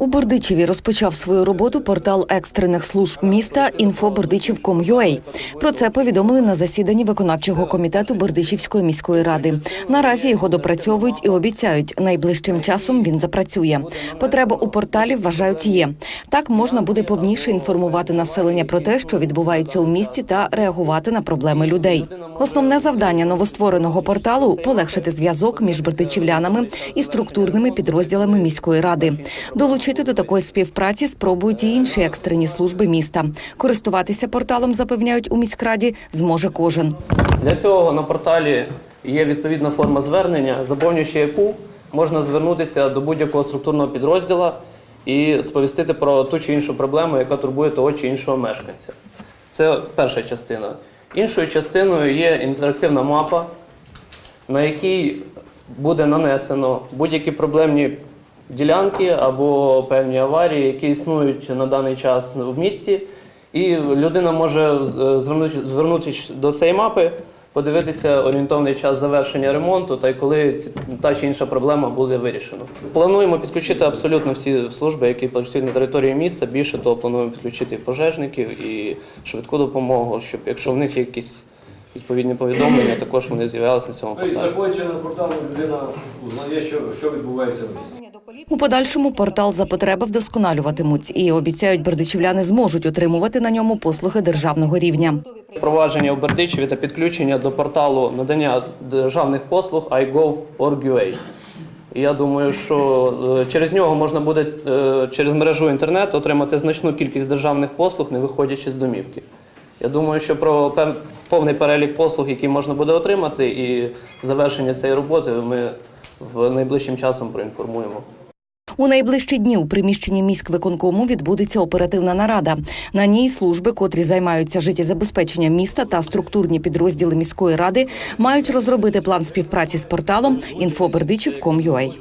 У Бердичеві розпочав свою роботу портал екстрених служб міста «Інфобердичів.com.ua». Про це повідомили на засіданні виконавчого комітету Бердичівської міської ради. Наразі його допрацьовують і обіцяють, найближчим часом він запрацює. Потреба у порталі вважають є. Так можна буде повніше інформувати населення про те, що відбувається у місті, та реагувати на проблеми людей. Основне завдання новоствореного порталу полегшити зв'язок між бердичівлянами і структурними підрозділами міської ради. Долучити до такої співпраці спробують і інші екстрені служби міста. Користуватися порталом запевняють у міськраді зможе кожен. Для цього на порталі є відповідна форма звернення, заповнюючи яку можна звернутися до будь-якого структурного підрозділу і сповістити про ту чи іншу проблему, яка турбує того чи іншого мешканця. Це перша частина. Іншою частиною є інтерактивна мапа, на якій буде нанесено будь-які проблемні ділянки або певні аварії, які існують на даний час в місті. І людина може е, звернути- звернутися до цієї мапи, подивитися орієнтовний час завершення ремонту та й коли та чи інша проблема буде вирішена. Плануємо підключити абсолютно всі служби, які працюють на території міста. Більше того, плануємо підключити пожежників і швидку допомогу, щоб якщо в них є якісь відповідні повідомлення, також вони з'являлися на цьому Тобто, порталі. заходячи на портал, людина узнає, що, що відбувається в місті. У подальшому портал за потреби вдосконалюватимуть і обіцяють бердичівляни зможуть отримувати на ньому послуги державного рівня. Впровадження в Бердичеві та підключення до порталу надання державних послуг iGov.org.ua. Я думаю, що е, через нього можна буде е, через мережу інтернет отримати значну кількість державних послуг, не виходячи з домівки. Я думаю, що про повний перелік послуг, які можна буде отримати, і завершення цієї роботи ми в найближчим часом проінформуємо. У найближчі дні у приміщенні міськвиконкому відбудеться оперативна нарада. На ній служби, котрі займаються життєзабезпеченням міста та структурні підрозділи міської ради, мають розробити план співпраці з порталом «Інфобердичів.com.ua».